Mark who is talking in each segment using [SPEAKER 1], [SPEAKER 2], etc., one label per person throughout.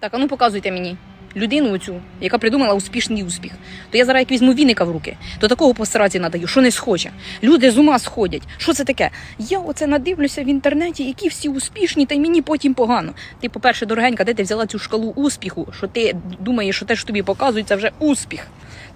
[SPEAKER 1] Так, а ну показуйте мені людину оцю, яка придумала успішний успіх. То я зараз як візьму віника в руки, то такого посраці надаю, що не схоче. Люди з ума сходять. Що це таке? Я оце надивлюся в інтернеті, які всі успішні, та й мені потім погано. Ти, по-перше, дорогенька, де ти взяла цю шкалу успіху, що ти думаєш, що те, що тобі показують, це вже успіх.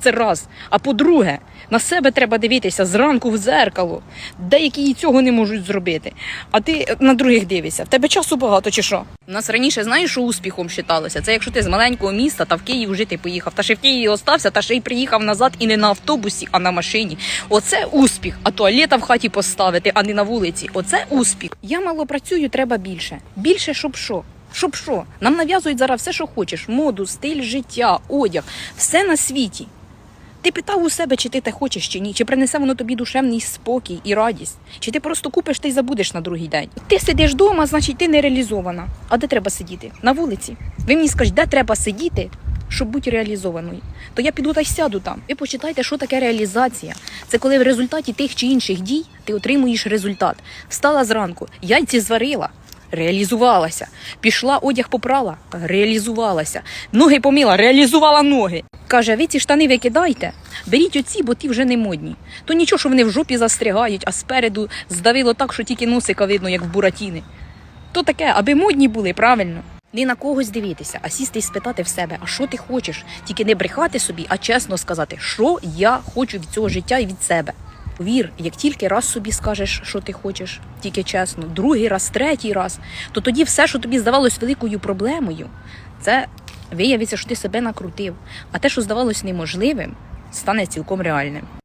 [SPEAKER 1] Це раз. А по-друге, на себе треба дивитися зранку в зеркало. Деякі і цього не можуть зробити. А ти на других дивишся. В тебе часу багато чи що? У нас раніше знаєш, що успіхом вважалося? Це якщо ти з маленького міста та в Київ жити поїхав, та ще в Києві остався, та ще й приїхав назад і не на автобусі, а на машині. Оце успіх. А туалета в хаті поставити, а не на вулиці. Оце успіх. Я мало працюю, треба більше. Більше, щоб що? Щоб що? Нам нав'язують зараз все, що хочеш: моду, стиль життя, одяг, все на світі. Ти питав у себе, чи ти те хочеш чи ні, чи принесе воно тобі душевний спокій і радість, чи ти просто купиш та й забудеш на другий день. Ти сидиш вдома, значить ти не реалізована. А де треба сидіти? На вулиці. Ви мені скажіть, де треба сидіти, щоб бути реалізованою? То я піду та й сяду там. Ви почитайте, що таке реалізація. Це коли в результаті тих чи інших дій ти отримуєш результат. Встала зранку, яйці зварила. Реалізувалася. Пішла, одяг попрала, реалізувалася. Ноги помила, реалізувала ноги. Каже, ви ці штани викидайте, беріть оці, бо ті вже не модні. То нічого, що вони в жопі застрягають, а спереду здавило так, що тільки носика видно, як в буратіни. То таке, аби модні були, правильно. Не на когось дивитися, а сісти і спитати в себе, а що ти хочеш? Тільки не брехати собі, а чесно сказати, що я хочу від цього життя і від себе. Вір, як тільки раз собі скажеш, що ти хочеш, тільки чесно, другий раз, третій раз, то тоді все, що тобі здавалось великою проблемою, це виявиться, що ти себе накрутив. А те, що здавалось неможливим, стане цілком реальним.